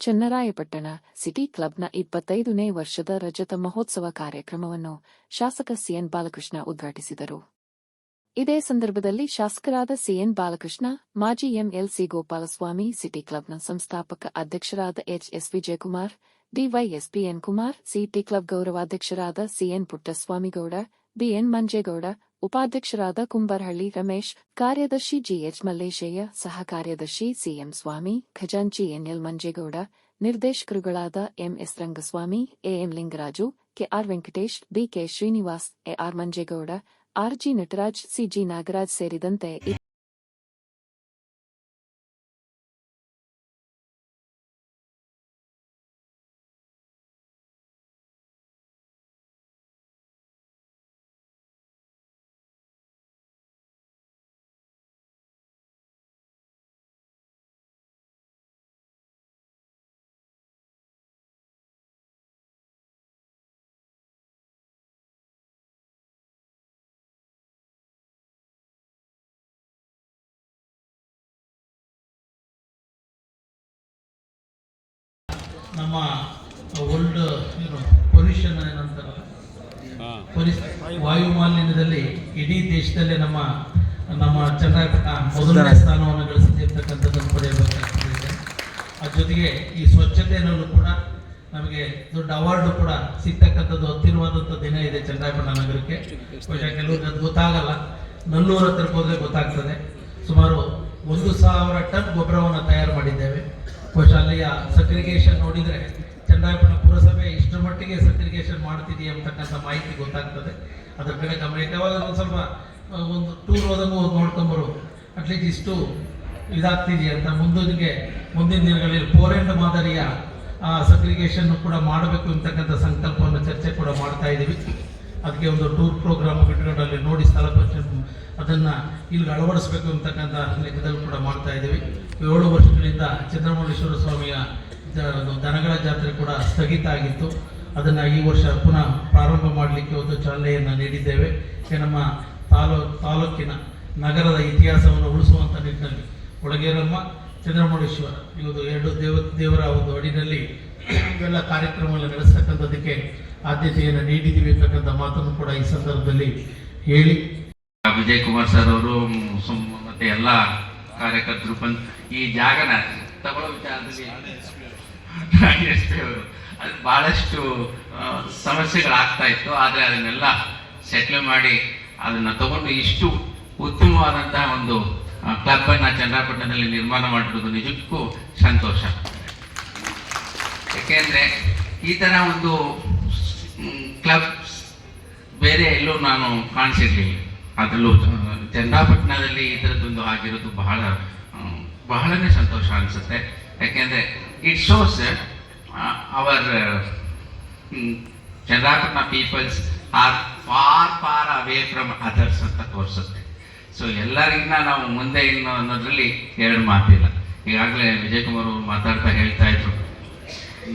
Channarayapatna city ಕ್ಲಬ್ನ ಇಪ್ಪತ್ತೈದನೇ ವರ್ಷದ ರಜತ ಮಹೋತ್ಸವ ಕಾರ್ಯಕ್ರಮವನ್ನು ಶಾಸಕ ಸಿಎನ್ ಬಾಲಕೃಷ್ಣ ಉದ್ಘಾಟಿಸಿದರು. ಇದೇ ಸಂದರ್ಭದಲ್ಲಿ ಶಾಸಕರಾದ ಸಿಎನ್ ಬಾಲಕೃಷ್ಣ, ಮಾಜಿ ಎಂಎಲ್ಸಿ ಗೋಪಾಲಸ್ವಾಮಿ ಸಿಟಿ ಕ್ಲಬ್ನ ಸಂಸ್ಥಾಪಕ ಅಧ್ಯಕ್ಷರಾದ HS Vijayakumar, DYSP N Kumar, city club ಗೌರವಾಧ್ಯಕ್ಷರಾದ CN Puttaswamygowda, BN Manjegowda ಉಪಾಧ್ಯಕ್ಷರಾದ ಕುಂಬರಹಳ್ಳಿ ರಮೇಶ್, ಕಾರ್ಯದರ್ಶಿ ಜಿಎಚ್ ಮಲ್ಲೇಶಯ್ಯ ಸಹ ಕಾರ್ಯದರ್ಶಿ ಸಿಎಂ ಸ್ವಾಮಿ, ಖಜಾಂಚಿ NL Manjegowda, ನಿರ್ದೇಶಕರುಗಳಾದ MS Rangaswamy, AM Lingaraju KR Venkatesh BK Srinivas AR Manjegowda RG Nataraj CG Nagaraj ಸೇರಿದಂತೆ ನಮ್ಮ ವರ್ಲ್ಡ್ ಏನು ಪೊಲ್ಯೂಷನ್ ಏನಂತಾರಲ್ಲ? ಪರಿಸ್ ವಾಯು ಮಾಲಿನ್ಯದಲ್ಲಿ ಇಡೀ ದೇಶದಲ್ಲೇ ನಮ್ಮ ನಮ್ಮ ಚನ್ನರಾಯಪಟ್ಟಣ ಮೊದಲನೇ ಸ್ಥಾನವನ್ನು ಗಳಿಸಿರ್ತಕ್ಕಂಥದ್ದನ್ನು ಪಡೆಯಬೇಕಾಗ್ತದೆ ಅದ್ರ ಜೊತೆಗೆ ಈ ಸ್ವಚ್ಛತೆಯಲ್ಲೂ ಕೂಡ ನಮಗೆ ದೊಡ್ಡ ಅವಾರ್ಡು ಕೂಡ ಸಿಗ್ತಕ್ಕಂಥದ್ದು ಹತ್ತಿರವಾದಂಥ ದಿನ ಇದೆ ಚನ್ನರಾಯಪಟ್ಟಣ ನಗರಕ್ಕೆ. ಬಹುಶಃ ಕೆಲವ್ರಿಗೆ ಅದು ಗೊತ್ತಾಗಲ್ಲ. ನಲ್ಲೂರ ಹತ್ರಕ್ಕೆ ಹೋದ್ರೆ ಗೊತ್ತಾಗ್ತದೆ. ಸುಮಾರು ಒಂದು ಸಾವಿರ ಟನ್ ಗೊಬ್ಬರವನ್ನು ತಯಾರು ಮಾಡಿದ್ದೇವೆ. ಬಹುಶಃ ಸಕ್ರಿಗೇಷನ್ ನೋಡಿದರೆ ಚನ್ನರಾಯಪಟ್ಟಣ ಪುರಸಭೆ ಇಷ್ಟರ ಮಟ್ಟಿಗೆ ಸಕ್ರಿಗೇಷನ್ ಮಾಡ್ತಿದೆಯಾ ಅಂತಕ್ಕಂಥ ಮಾಹಿತಿ ಗೊತ್ತಾಗ್ತದೆ. ಅದ್ರ ಮೇಲೆ ಗಮನ ಯಾವಾಗ ಒಂದು ಸ್ವಲ್ಪ ಒಂದು ಟೂರ್ ಹೋದಂಗೂ ನೋಡ್ಕೊಂಬರು ಅಟ್ಲೀಸ್ಟ್ ಇಷ್ಟು ಇದಾಗ್ತಿದೆಯಾ ಅಂತ ಮುಂದೊಂದಿಗೆ ಮುಂದಿನ ದಿನಗಳಲ್ಲಿ ಪೋರೆಂಡ್ ಮಾದರಿಯ ಸಕ್ರಿಗೇಷನ್ ಕೂಡ ಮಾಡಬೇಕು ಅಂತಕ್ಕಂಥ ಸಂಕಲ್ಪವನ್ನು ಚರ್ಚೆ ಕೂಡ ಮಾಡ್ತಾ ಇದ್ದೀವಿ ಅದಕ್ಕೆ ಒಂದು ಟೂರ್ ಪ್ರೋಗ್ರಾಮ್ ಇಟ್ಕೊಂಡು ಅಲ್ಲಿ ನೋಡಿ ಸ್ಥಳ ಪರಿಚಯ ಅದನ್ನು ಇಲ್ಲಿಗೆ ಅಳವಡಿಸಬೇಕು ಅಂತಕ್ಕಂಥ ಲೆಕ್ಕದಲ್ಲಿ ಕೂಡ ಮಾಡ್ತಾ ಇದ್ದೀವಿ. ಏಳು ವರ್ಷಗಳಿಂದ ಚಂದ್ರಮೌಳೇಶ್ವರ ಸ್ವಾಮಿಯ ದನಗಳ ಜಾತ್ರೆ ಕೂಡ ಸ್ಥಗಿತ ಆಗಿತ್ತು. ಅದನ್ನು ಈ ವರ್ಷ ಪುನಃ ಪ್ರಾರಂಭ ಮಾಡಲಿಕ್ಕೆ ಒಂದು ಚಾಲನೆಯನ್ನು ನೀಡಿದ್ದೇವೆ. ನಮ್ಮ ತಾಲೂ ತಾಲೂಕಿನ ನಗರದ ಇತಿಹಾಸವನ್ನು ಉಳಿಸುವಂಥ ನಿಟ್ಟಿನಲ್ಲಿ ಒಳಗೇರಮ್ಮ ಚಂದ್ರಮೌಳೇಶ್ವರ ಇವುದು ಎರಡು ದೇವ ದೇವರ ಒಂದು ಅಡಿನಲ್ಲಿ ಇವೆಲ್ಲ ಕಾರ್ಯಕ್ರಮಗಳನ್ನು ನಡೆಸ್ತಕ್ಕಂಥದ್ದಕ್ಕೆ ಆದ್ಯತೆಯನ್ನು ನೀಡಿದ್ದೀವಿ ಅಂತಕ್ಕಂಥ ಮಾತನ್ನು ಕೂಡ ಈ ಸಂದರ್ಭದಲ್ಲಿ ಹೇಳಿ. ವಿಜಯ್ ಕುಮಾರ್ ಸರ್ ಅವರು ಮತ್ತೆ ಎಲ್ಲ ಕಾರ್ಯಕರ್ತರು ಬಂದು ಈ ಜಾಗನ ತಗೊಳ್ಳೋ ವಿಚಾರದಲ್ಲಿ ಅವರು, ಅದು ಬಹಳಷ್ಟು ಸಮಸ್ಯೆಗಳಾಗ್ತಾ ಇತ್ತು, ಆದರೆ ಅದನ್ನೆಲ್ಲ ಸೆಟ್ಲ್ ಮಾಡಿ ಅದನ್ನ ತಗೊಂಡು ಇಷ್ಟು ಉತ್ತಮವಾದಂತಹ ಒಂದು ಕ್ಲಬ್ ಅನ್ನ ಚನ್ನರಾಪಟ್ಟಣದಲ್ಲಿ ನಿರ್ಮಾಣ ಮಾಡಿರೋದು ನಿಜಕ್ಕೂ ಸಂತೋಷ. ಯಾಕೆಂದ್ರೆ ಈ ಥರ ಒಂದು ಕ್ಲಬ್ ಬೇರೆ ಎಲ್ಲೂ ನಾನು ಕಾಣಿಸಿರ್ಲಿಲ್ಲ. ಅದರಲ್ಲೂ ಚನ್ನರಾಪಟ್ಟಣದಲ್ಲಿ ಈ ಥರದ್ದೊಂದು ಆಗಿರೋದು ಬಹಳ ಬಹಳನೇ ಸಂತೋಷ ಅನಿಸುತ್ತೆ. ಯಾಕೆಂದರೆ it shows our Channarayapatna peoples are far far away from others ಅಂತ ತೋರಿಸುತ್ತೆ. ಸೊ ಎಲ್ಲರಿಗಿನ್ನ ನಾವು ಮುಂದೆ ಇನ್ನು ಅನ್ನೋದ್ರಲ್ಲಿ ಎರಡು ಮಾತಿಲ್ಲ. ಈಗಾಗಲೇ ವಿಜಯಕುಮಾರ್ ಅವರು ಮಾತಾಡ್ತಾ ಹೇಳ್ತಾ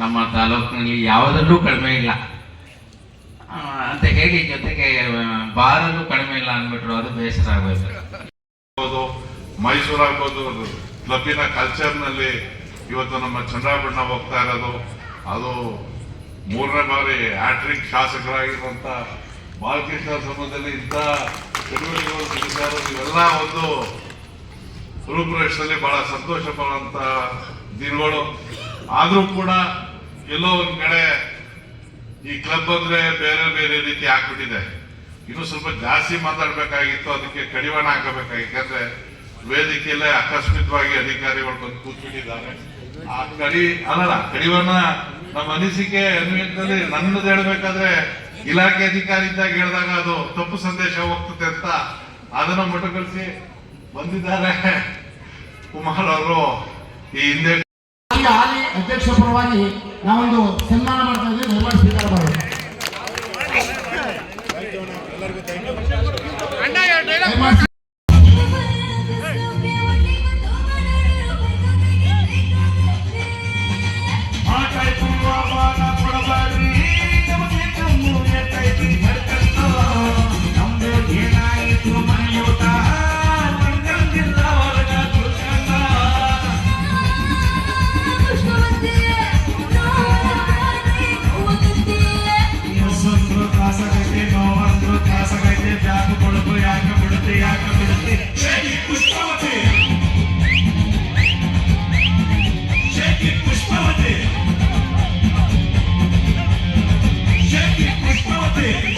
ನಮ್ಮ ತಾಲೂಕಿನಲ್ಲಿ ಯಾವುದಲ್ಲೂ ಕಡಿಮೆ ಇಲ್ಲ. ಅಂತ ಹೇಳಿ ಜೊತೆಗೆ ಬಾರಲ್ಲೂ ಕಡಿಮೆ ಇಲ್ಲ ಅಂದ್ಬಿಟ್ರು ಅದು ಬೇಸರ ಆಗೋಯ್ತು. ಮೈಸೂರು ಆಗ್ಬೋದು ಕ್ಲಬ್ಬಿನ ಕಲ್ಚರ್ನಲ್ಲಿ ಇವತ್ತು ನಮ್ಮ ಚಂದ್ರಾಬಣ್ಣ ಹೋಗ್ತಾ ಇರೋದು, ಅದು ಮೂರನೇ ಬಾರಿ ಆಟ್ರಿಕ್ ಶಾಸಕರಾಗಿರುವಂತ ಬಾಲಕೃಷ್ಣ ಸಂಬಂಧದಲ್ಲಿ ಇಂಥ ಚಟುವಟಿಕೆಗಳು ಇವೆಲ್ಲ ಒಂದು ರೂಪುರೇಷದಲ್ಲಿ ಬಹಳ ಸಂತೋಷ ಪಡುವಂತ ದಿನಗಳು. ಆದ್ರೂ ಕೂಡ ಎಲ್ಲೋ ಒಂದ್ ಕಡೆ ಈ ಕ್ಲಬ್ ಅಂದ್ರೆ ಬೇರೆ ಬೇರೆ ರೀತಿ ಹಾಕ್ಬಿಟ್ಟಿದೆ ಇನ್ನು ಸ್ವಲ್ಪ ಜಾಸ್ತಿ ಮಾತಾಡ್ಬೇಕಾಗಿತ್ತು, ಅದಕ್ಕೆ ಕಡಿವಾಣ ಹಾಕಬೇಕಾಗಿತ್ತು. ಯಾಕಂದ್ರೆ ವೇದಿಕೆಯಲ್ಲೇ ಆಕಸ್ಮಿಕವಾಗಿ ಅಧಿಕಾರಿಗಳು ಬಂದು ಕೂತ್ಬಿಟ್ಟಿದ್ದಾರೆ. ಆ ಕಡಿ ಅಲ್ಲ ಕಡಿವಾಣ ನಮ್ಮ ಅನಿಸಿಕೆ ಅನ್ವಯದಲ್ಲಿ ನನ್ನದು ಹೇಳ್ಬೇಕಾದ್ರೆ ಇಲಾಖೆ ಅಧಿಕಾರಿ ಇದ್ದಾಗ ಹೇಳಿದಾಗ ಅದು ತಪ್ಪು ಸಂದೇಶ ಹೋಗ್ತದೆ ಅಂತ ಅದನ್ನ ಮೊಟಕುಗೊಳಿಸಿ ಬಂದಿದ್ದಾರೆ. ಕುಮಾರ್ ಅವರು ಈ ಹಿಂದೆ ಈಗ ಹಾಲಿ ಅಧ್ಯಕ್ಷ ಪರವಾಗಿ ನಾವೊಂದು ಸನ್ಮಾನ ಮಾಡ್ತಾ ಇದ್ದೀವಿ. ದಯಮಾಡಿ ಸ್ವೀಕಾರ ಮಾಡಿ. ದಯಮಾಡಿ Ще ти проспати!